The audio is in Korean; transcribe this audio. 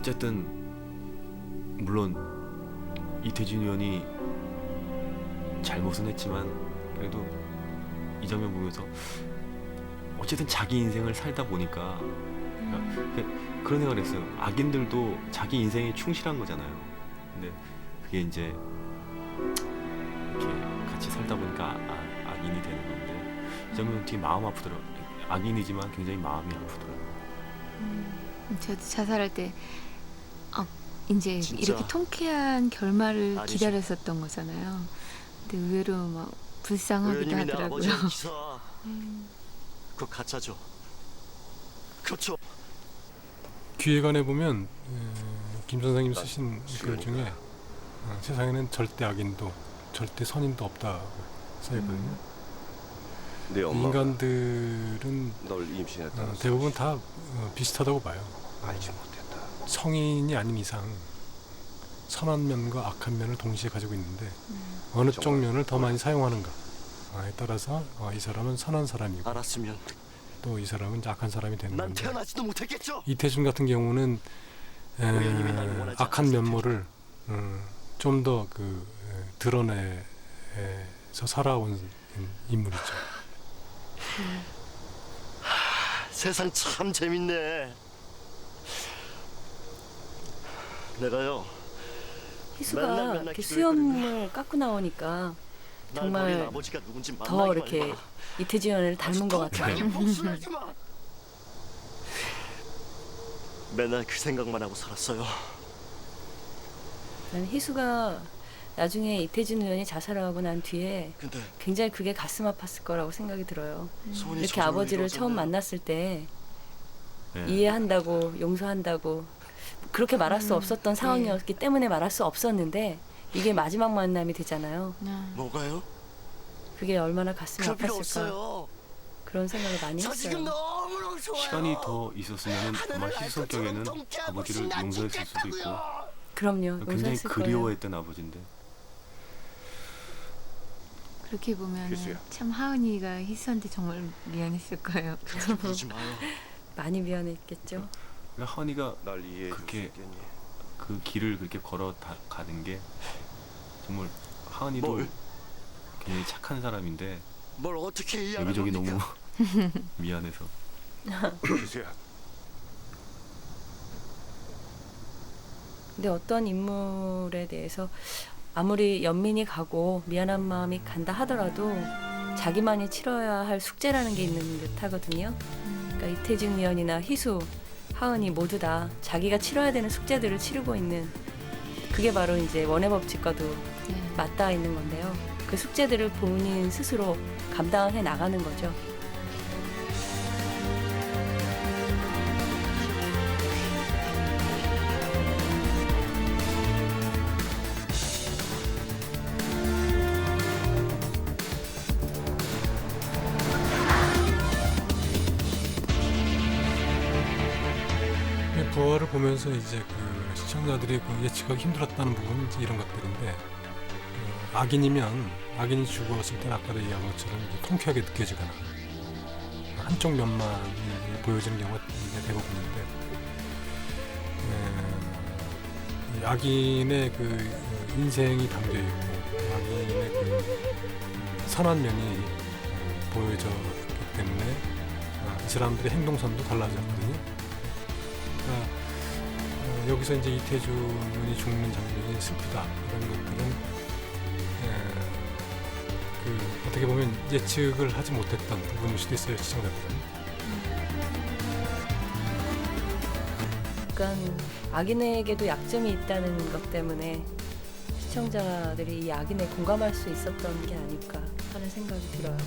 어쨌든 물론 이태준 의원이 잘못은 했지만 그래도 이 장면 보면서 어쨌든 자기 인생을 살다 보니까 그러니까 그런 생각을 했어요. 악인들도 자기 인생에 충실한 거잖아요. 근데 그게 이제 이렇게 같이 살다 보니까 아, 악인이 되는 건데 이 장면 되게 마음 아프더라고요. 악인이지만 굉장히 마음이 아프더라고요. 저도 자살할 때 어, 이제 진짜 이렇게 통쾌한 결말을 아니죠. 기다렸었던 거잖아요. 근데 의외로 막 불쌍하기도 의원님이 내 하더라고요. 기사 그거 가짜 죠 그렇죠 기획안에 보면 에, 김 선생님 쓰신 글 중에 어, 세상에는 절대 악인도 절대 선인도 없다고 써 있거든요. 네 엄마가 인간들은 널 임신했다는 어, 대부분 다 어, 비슷하다고 봐요. 알지 못했다. 성인이 아닌 이상 선한 면과 악한 면을 동시에 가지고 있는데 어느 쪽. 면을 더 많이 사용하는가에 따라서 어, 이 사람은 선한 사람이고 알았으면 또 이 사람은 악한 사람이 되는 난 건데 태어나지도 못했겠죠? 이태준 같은 경우는 에, 의원님이 날 원하지 악한 않았을 면모를 음, 좀더 그 드러내서 살아온 인물이죠. 세상 참 재밌네 내가요 맨날, 희수가 맨날 이렇게 기도했거든요. 수염을 깎고 나오니까 날 정말 버린 아버지가 누군지 더 만나기만 이렇게 해봐. 이태준을 닮은 것 같아요. 아주 복수하지 마. 맨날 그 생각만 하고 살았어요 난 희수가 나중에 이태준 의원이 자살하고 난 뒤에 근데 굉장히 그게 가슴 아팠을 거라고 생각이 들어요. 소원이 이렇게 저절로 아버지를 처음 이루어졌네요. 만났을 때 예. 이해한다고 용서한다고 그렇게 말할 수 음, 없었던 네. 상황이었기 때문에 말할 수 없었는데 이게 마지막 만남이 되잖아요. 아, 뭐가요? 그게 얼마나 가슴이 그럴 필요 아팠을까 없어요 그런 생각을 많이 저 지금 했어요. 너무너무 좋아요 시간이 더 있었으면 하늘을 아마 날 희수 것처럼 성격에는 통쾌하고 아버지를 신나 용서했을 수도 있고 죽겠다고요. 그럼요. 굉장히 용서했을 거예요. 그리워했던 아버지인데 그렇게 보면 희수야. 참 하은이가 희수한테 정말 미안했을 거예요. 그러지 마요 많이 미안했겠죠. 그러니까 허니가 날 이해해 줄수 그렇게 있겠니? 그 길을 그렇게 걸어 다, 가는 게 정말 하은이도 뭘? 굉장히 착한 사람인데 뭘 어떻게 이해하는 여기저기 너무 겁니까? 미안해서 희수야, 근데 어떤 인물에 대해서 아무리 연민이 가고 미안한 마음이 간다 하더라도 자기만이 치러야 할 숙제라는 게 있는 듯 하거든요. 그러니까 이태준 의원이나 희수, 하은이 모두 다 자기가 치러야 되는 숙제들을 치르고 있는 그게 바로 이제 원의 법칙과도 네. 맞닿아 있는 건데요. 그 숙제들을 본인 스스로 감당해 나가는 거죠. 이 부활을 보면서 이제 그 시청자들이 그 예측하기 힘들었다는 부분이 이제 이런 것들인데 어, 악인이면 악인이 죽었을 때는 아까도 얘기한 것처럼 통쾌하게 느껴지거나 한쪽 면만 보여지는 경우가 대부분인데 에, 이 악인의 그 인생이 담겨 있고 악인의 그 선한 면이 어, 보여졌기 때문에 어, 이 사람들의 행동선도 달라졌거든요. 여기서 이제 이태준이 죽는 장면이 슬프다 이런 것들은 에, 그 어떻게 보면 예측을 하지 못했던 부분일 수도 있어요 시청자들은. 약간 악인에게도 약점이 있다는 것 때문에 시청자들이 이 악인에 공감할 수 있었던 게 아닐까 하는 생각이 들어요.